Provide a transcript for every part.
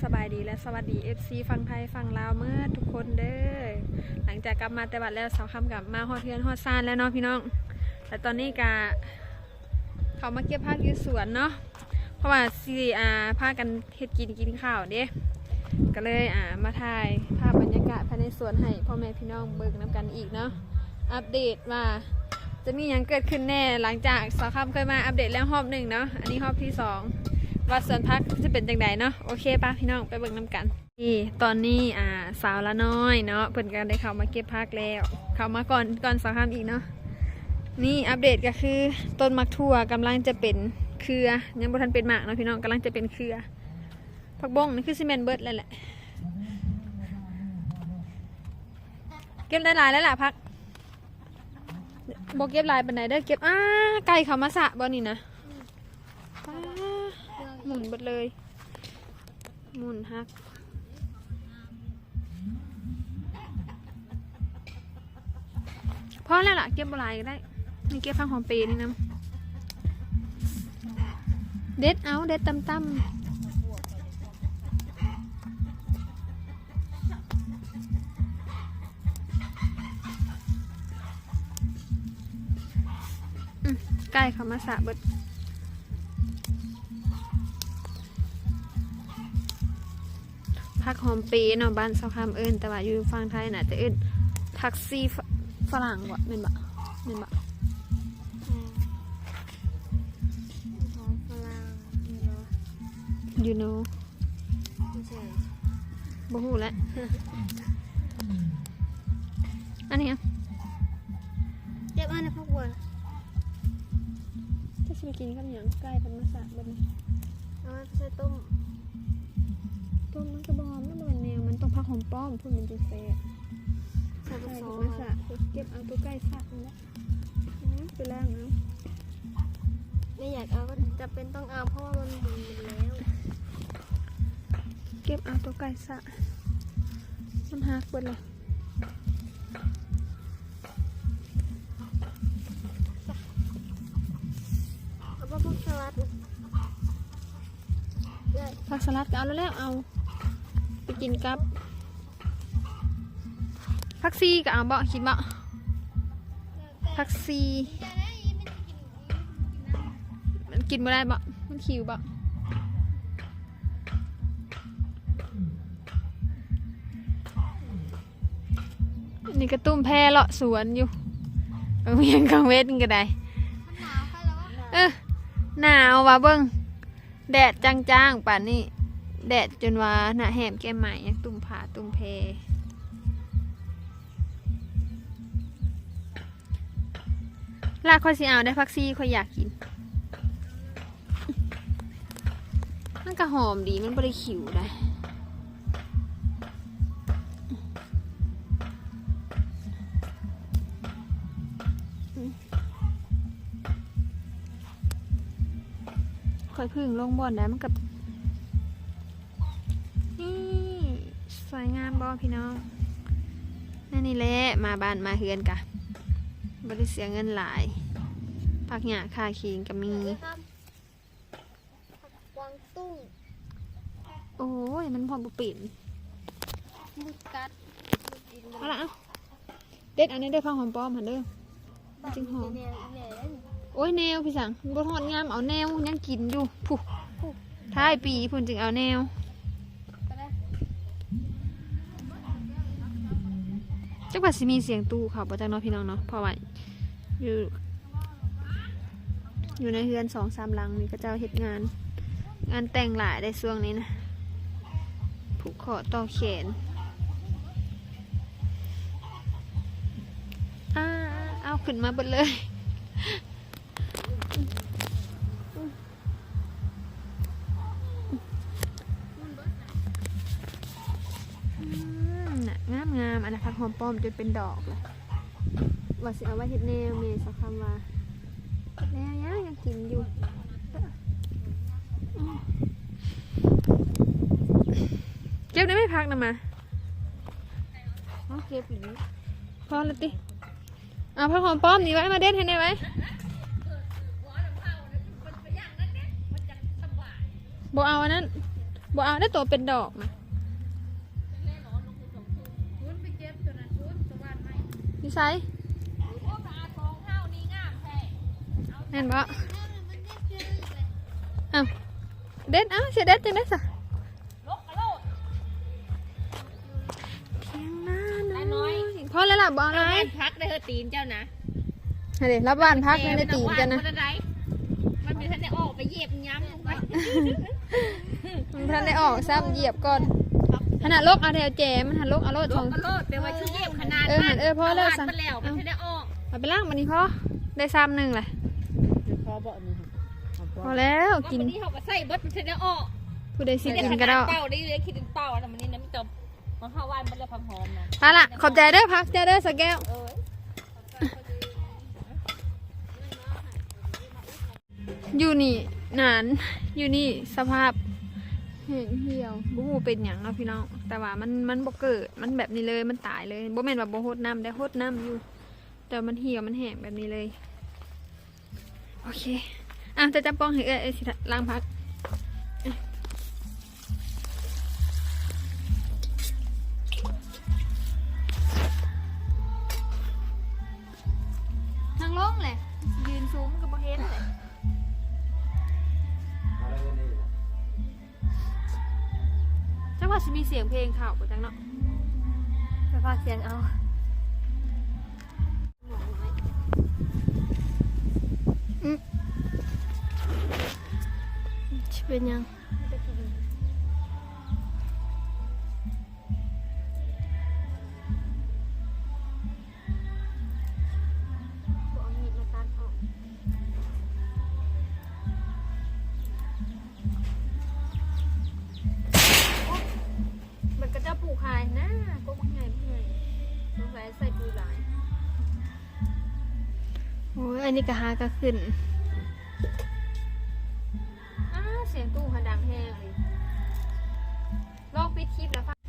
สบายดีและสวัสดี FC ฟังไทยฟังลาวเมื่อทุกคนเด้อหลังจากกลับมาแต่บัดแล้วสาวคำกับมาฮอดเทือนฮอดซานแล้วเนาะพี่น้อง แต่ตอนนี้กะเขามาเก็บผักอยู่สวนเนาะเพราะว่าสิอ่าพากันเฮ็ดกินกินข้าวเด้ก็เลยอ่ามาถ่ายภาพบรรยากาศภายในสวนให้พ่อแม่พี่น้องเบิ่งนํกันอีกเนาะอัปเดตว่าจะมีหยังเกิดขึ้นแน่หลังจากสาวคำเคยมาอัปเดตแล้วรอบหนึ่งเนาะอันนี้รอบที่สอง ว่าสวนพักจะเป็นจังไดเนาะโอเคป่ะพี่น้องไปเบิ่งน้ำกันนี่ตอนนี้อ่าสาวละน้อยเนาะเพิ่นก็ได้เข้ามาเก็บพักแล้ว เข้ามาก่อนก่อนสาวคำอีกเนาะนี่อัปเดตก็คือต้นมักทั่วกำลังจะเป็นเครือยังบ่ทันเป็นหมากเนาะพี่น้องกำลังจะเป็นเครือผักบงนี่คือซีเมนเบิร์ดแล้วแหละเก็บได้หลายแล้วล่ะพักบ่เก็บลายเปานใดเด้เก็บอ้าไก่เขามาสะบ่นี่นะ มุนหมดเลยหมุนฮักพอแล้วล่ะเก็บบลายก็ได้นี่เก็บพังหอมเปรย์นี่นะเด็ดเอาเด็ดตำตำอืมใกล้เขามาสะเบิด พักหอมปีเนาะบ้านเซาคำเอิญแต่ว่าอยู่ฝั่งไทยน่ะจะเอิญทักซี่ฝฝรั่งบ่เป็นบ่เป็นบ่ของฝรั่งนี่เนาะ you know ไม่ใช่บ่ฮู้แล้วอันนี้อะเจ็บอันนะพักบัวจะสิไปกินกับหยังไก่เป็นมาสะบัดนี้เอามาใส่ต้ม ต้มมันก็บ่หอมมันบ่เป็นแนวมันต้องพักหอมป้อมพุ่นมันจะแซ่บใส่ผไก่สกับมมาสะเก็บเอาตัวไก่สะนั่นแหละอืมไปล้างเอาไม่อยากเอาก็จะเป็นต้องเอาเพราะว่ามันหมุนหมดแล้ว เก็บเอาตัวไก่สะมันหักเบิดเลยเอาพวกสลัดเลยผักสลัดก็เอาแล้วแล้วเอาไป กินกับผักซีก็เอาบ่คิดบ่ผักซีมันกินไม่ได้บ่มันคิวบ่นี่กระตุ้มแพรเลาะสวนอยู่เมียงกังเวทก็ได้นาวค่ะแล้วว่าเออหนาวว่ะเบิ้งแดดจ้างๆป่านนี้ แดดจนว่าหน้าแหมแก้มใหม่ยังตุ่มผาตุ่มเพลากค่อยสิเอาได้พักซี่ค่อยอยากกิน มันก็หอมดีมันบริขิวได้ค่อยพึ่งลงบ่อนได้มันกับ วยงามบ่พี่น้องนั่นนี่แหละมาบ้านมาเฮือนกะบริเสียเงินหลายผักหยาคาคิงก็มีเลยครับผักกวางตุ้งโอ้ยมันพอบุปิ่นมุกกัดมุกกินเอาละเอาเด็ดอันนี้ได้อพังหอมป้อมหันเด้อจริงหอมแนวแนวนั่นโอ้ยแนวพี่สังบทอดงามเอาแนวยังกินอยู่ผู้ท้ายปีพุ่นจึงเอาแนว จักว่าสิมีเสียงตู้เขาบ่จักเนาะพี่น้องเนาะเพราะว่าอยู่ อยู่ในเฮือนสองสามหลังนี่ก็เจ้าเฮ็ดงาน งานแต่งหลายได้ช่วงนี้นะผูกคอต่อแขนอ้าเอาขึ้นมาบดเลย งามงามๆอันนั้นพักหอมป้อมจนเป็นดอกเลยว่าสิเอาไว้เฮ็ดแนวเมสักคำว่าเฮ็ดแนวยังยังกินอยู่อืมเก็บได้ไม่พักนะมาเอาเก็บหรือพอแล้วติเอาพักหอมป้อมนี่ไว้มาเด็ดให้ได้ไว้บ่เอาอันนั้นบ่เอาได้ตัวเป็นดอกนะ ไซแม่นบ่เอ้าเด็ดเอ้าเสียเด็ดจังได้สะเทียงน้าน้อยพอแล้วล่ะบ่อาเอาเลยพักได้เธอตีนเจ้านะเดี๋ยวรับบ้านพักในในตีนกันนะมัได้มันเป็นท่านได้ออกไปเหยียบย้ำลงไปมันทันได้ออกซ้ำเหยียบก่อน ขนาดลกเอาแถวแจมันหันลกเอาโลดลสอง งกระโลดไปไว้ชุดเหยียบขนาดเออหันเออพอแล้วสั่สั่งงไปแล้วมันท่านได้ออกเอาไปล่างมันนี่พอได้ซ้ำหนึ่งเลยพอบ่นี่พอแล้วว่ากินวันนี้เขาก็ใส่เบิดมันท่านได้ออกผู้ใดสิที่ได้กินขก็นาได้ดเป้าได้เลยคิดถึงเป้าแล้วมันนี่นะมิตรมันเข้าว่านมันเลยพังหอมนะไปละขอบใจเด้อพักใจเด้อสกแก้ว เอออยู่นี่นาน อยู่นี่สภาพ เหี่ยวเหี่ยวบ่ฮู้เป็นหยังเนาะพี่น้อง แต่ว่ามันมันบ่เกิด มันแบบนี้เลย มันตายเลยบ่แม่นว่าบ่โหดน้ำได้โหดน้ำอยู่ แต่มันเหี่ยวมันแห้งแบบนี้เลย โอเค อะจะจับกล้องให้เอ้ยเอ้ยสิล้างพัก ว่าจะมีเสียงเพลงข่าวไปจังเนาะไปฟังเสียงเอาเป็นยัง นนี้ก็หาก็ขึ้น อ้าเสียงตู้หันดังแห้งเลยลองปิดคลิปแล้ว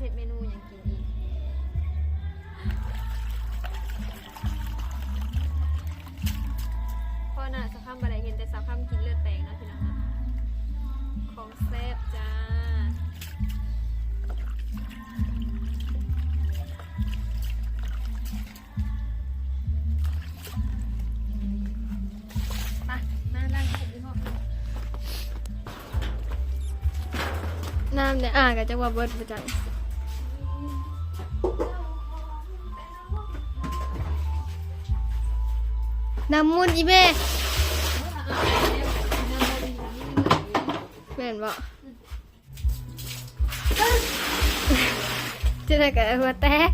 เสร็จเมนูย่างกินอีกพอหน่ะสักคำบะไรเห็นแต่สักคำกินเลือดแปลงนะพี่น้องนะของแซ่บจ้าน้ำเนี่ยอ่างก็จะว่าเบิดประจัง น้ำมูนอีเม่แม่นบ่จะได้กับหัวแตก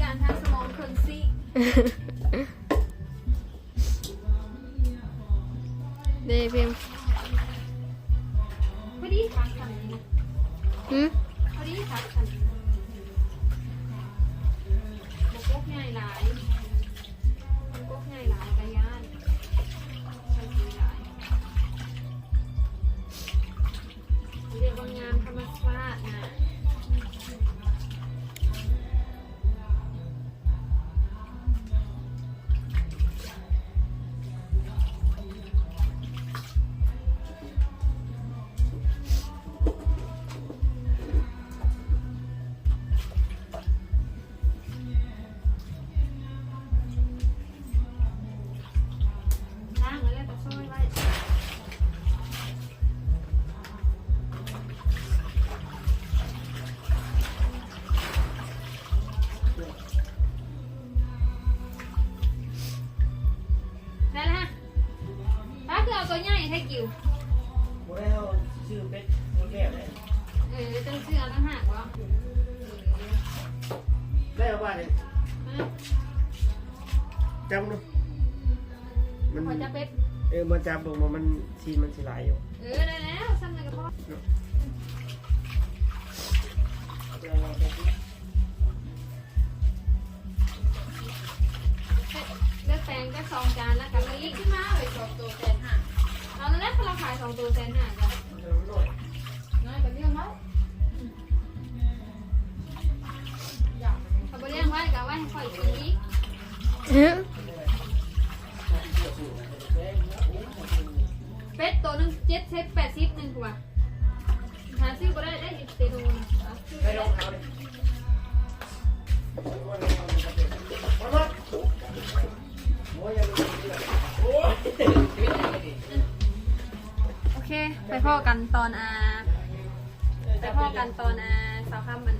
การทางสมองเครื่องซี กกใหญ่หลาย มันจำลงมามันชีนมันสิหลายอยู่เออได้แล้วซ้ำเลยกับพ่อเลือกแปลงก็สองจานแล้วกับมะลิกขึ้นมาเลยสองตัวแสนห้าเอาแล้วนะเราขายสองตัวแสนห้าจ้ะน้อยกว่าเรื่องมั้ยเขาไปเลี้ยงไว้กับไว้ให้ค่อยกินอีก เป็ดตัวหนึงเจ็ดเซตแปดสิบหนึ่งกว่าหาซื้อก็ได้ได้เตนูนเอาซื้อได้ได้รองเท้าเลยมามาโอ้ยยังไม่ได้โอเค ไปพ่อกันตอนอาไปพ่อกันตอนอาสาวข้ามมัน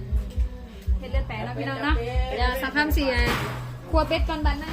เฮ็ดเลือดแปลงแล้วพี่น้องเนาะเดี๋ยวสาวข้ามเสี่อาครัวเป็ดก่อนบันนะ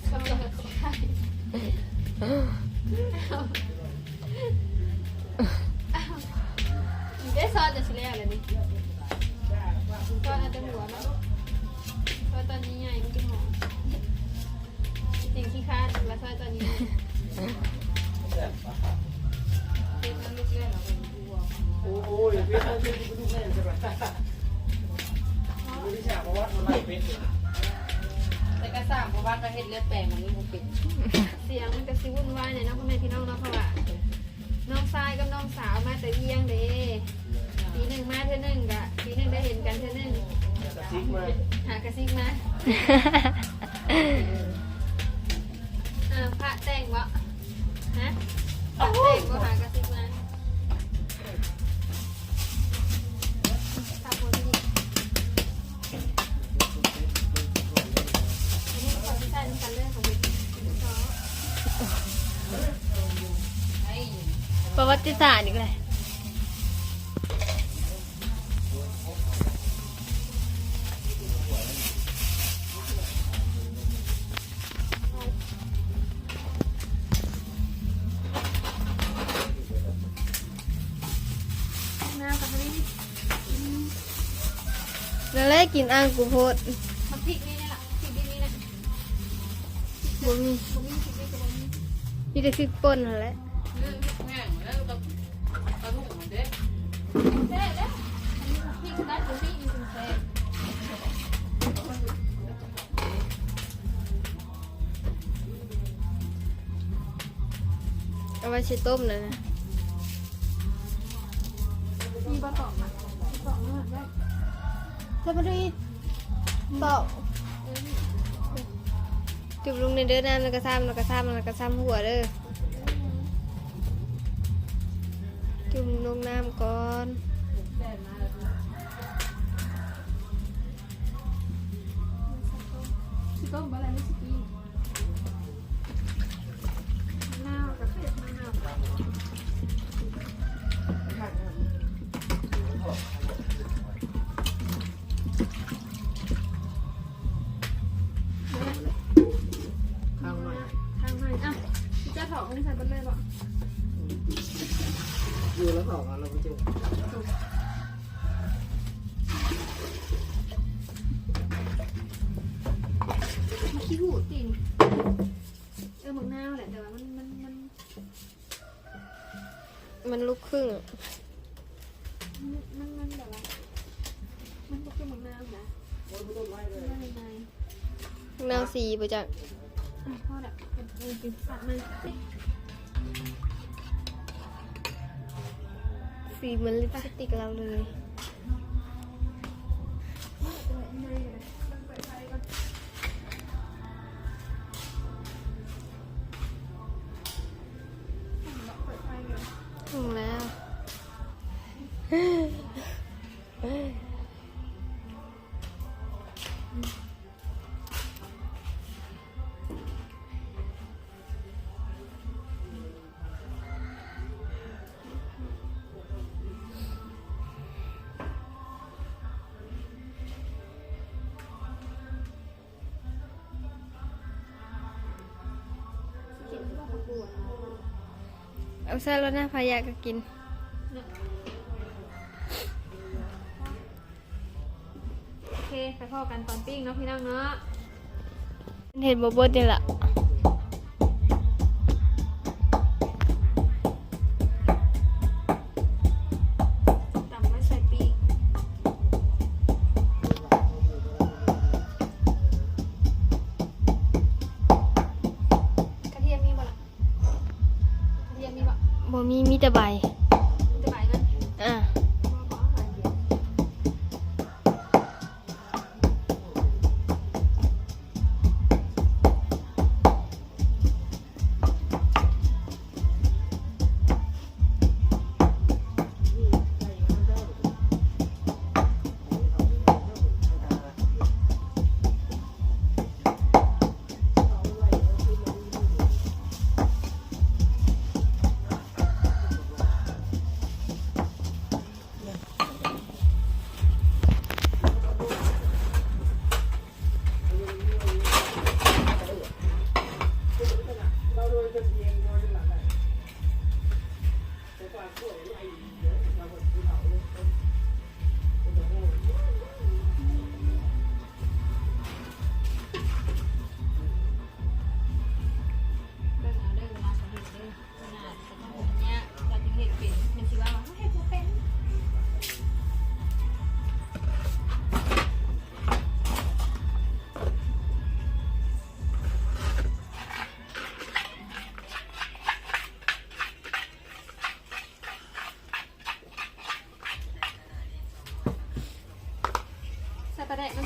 แต่กระซ่าเพราะว่าก็เฮ็ดเลือดแปลงมันนี่บ่เป็นเสียงมันก็ซิวุ่นวายหน่อยเนาะพ่อแม่พี่น้องเนาะเพราะว่าน้องชายกับน้องสาวมาแต่เวียงเด้ปีหนึ่งมาเท่านึงกะปีหนึ่งได้เห็นกันเท่านึงซิกมาหากระซิกมาอ่าพระแต่งวะฮะพระแต่งก็หากระ วัติศาสตร์อีกเลยน้ำกับอันนี้แล้วแรกกินอ่างกูโพดมันพริกนี่นี่แหละพริกนี่นี่นะบ่มีผมมีพริกนี่กับผมมีมีแต่พริกป่นนั่นแหละ เอาไว้ใช้ต้มนะนะมีบะตองมาตองมาได้ถ้าพอดีตอกจุบลงในเด้อน้ำแล้วก็ซ้ำแล้วก็ซ้ำแล้วก็ซ้ำหัวเด้อจุ่มลงน้ำก่อน เลยบ่อยู่แล้วสองอะเราไปเจอขี้หูติ่งเออหมึกนาวแหละแต่ว่ามันมันมันมันลุกครึ่ง มันมันแบบว่ามันก็คือหมึกนาวนะมันยังไงน้ำสีไปจากอะพ่อแบบเออกินสัตว์มันสิ สีเหมือนลิปสติกเราเลย กินพวกผักบัวเอาใส่แล้วนะพายาก็กินโอเคไปพ่อกันตอนปิ้งเนาะพี่น้องเนาะเห็นบ่เบิดนี่ล่ะ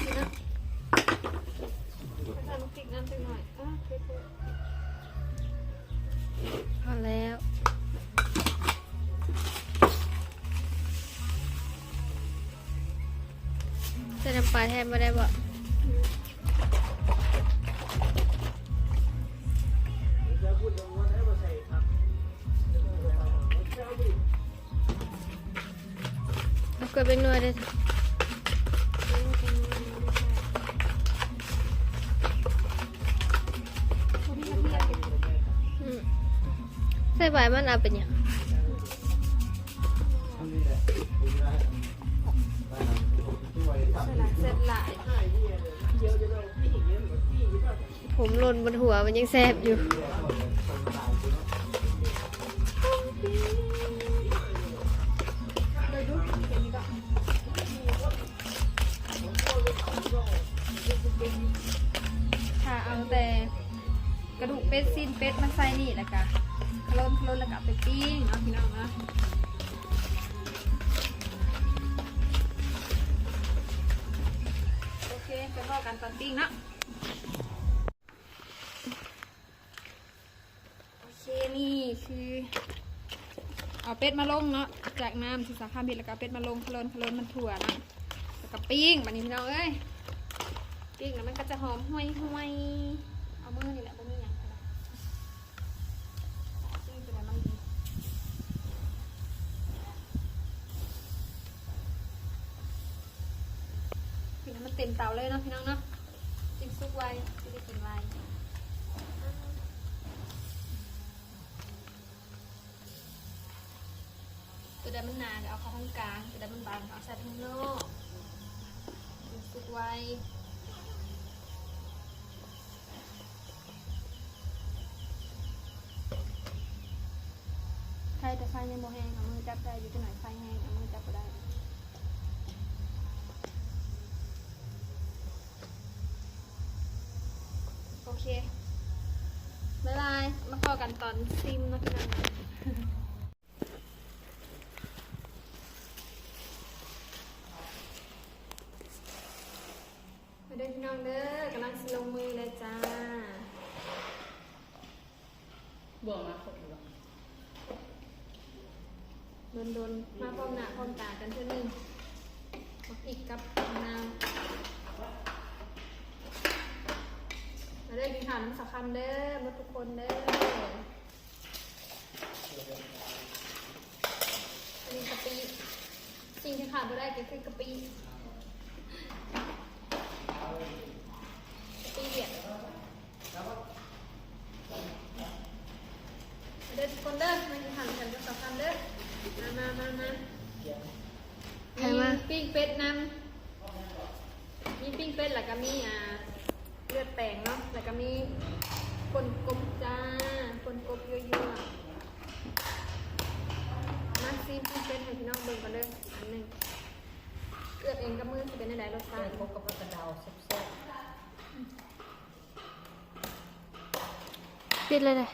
พริกนะใส่น้ำพริกน้ำตึงหน่อยพอแล้วใส่น้ำปลาแทนบ่ได้บ่จะพูดตรงว่าให้มาใส่ครับเอาเกลือเป็นหน่วยเด้ ส่ใบมันเอาเป็นหยังใส่หลายผมหล่นบนหัวมันยังแซบอยู่ นี่คือเอาเป็ดมาลงเนาะ จากน้ำที่สาขามิดแล้วก็เป็ดมาลงคลนคลนมันถั่วนะแล้วก็ปิ้งแบบนี้พี่น้องเอ้ย ปิ้งแล้วมันก็จะหอมห่วยห่วยเอามือนี่แหละางก็เอาใส่ข้างนอกดูสุกไวใครแต่ไฟยังโมแหงเอามือจับได้อยู่ที่ไหนไฟแห้งเอามือจับก็ได้โอเค บ๊ายบาย มาพอกันตอนซิมนะพี่น้อง มาเด้อพี่น้องเด้อกำลังสิลงมือเลยจ้า บ่วง มาครบหรือเปล่าโดนโดนๆมาพร้อมหน้าพร้อมตากันเท่านึงมาพริกกับมะนาวมาเด้อกินข้าวน้ำสักคำเด้อมาทุกคนเด้ออันนี้กะปิสิ่งที่ขาดไม่ได้ก็คือกะปิกะปิเดียดมาเด้อทุก คนเด้อมากินข้าวกันก็สำคัญเด้อมามามามา ใครมา ปิ้งเป็ดนำมีปิ้งเป็ดแล้วก็มีอ่าเลือดแปลงเนาะแล้วก็มีคนกบจ้าคนกบยั่วๆมาซีปิ้งเป็ดให้พี่น้องเบิ่งกันเด้ออันหนึงเลือดเองกับมือสิเป็นได้รสชาเดิตินพบกับกระเดาแซ่บปิดเลยเลย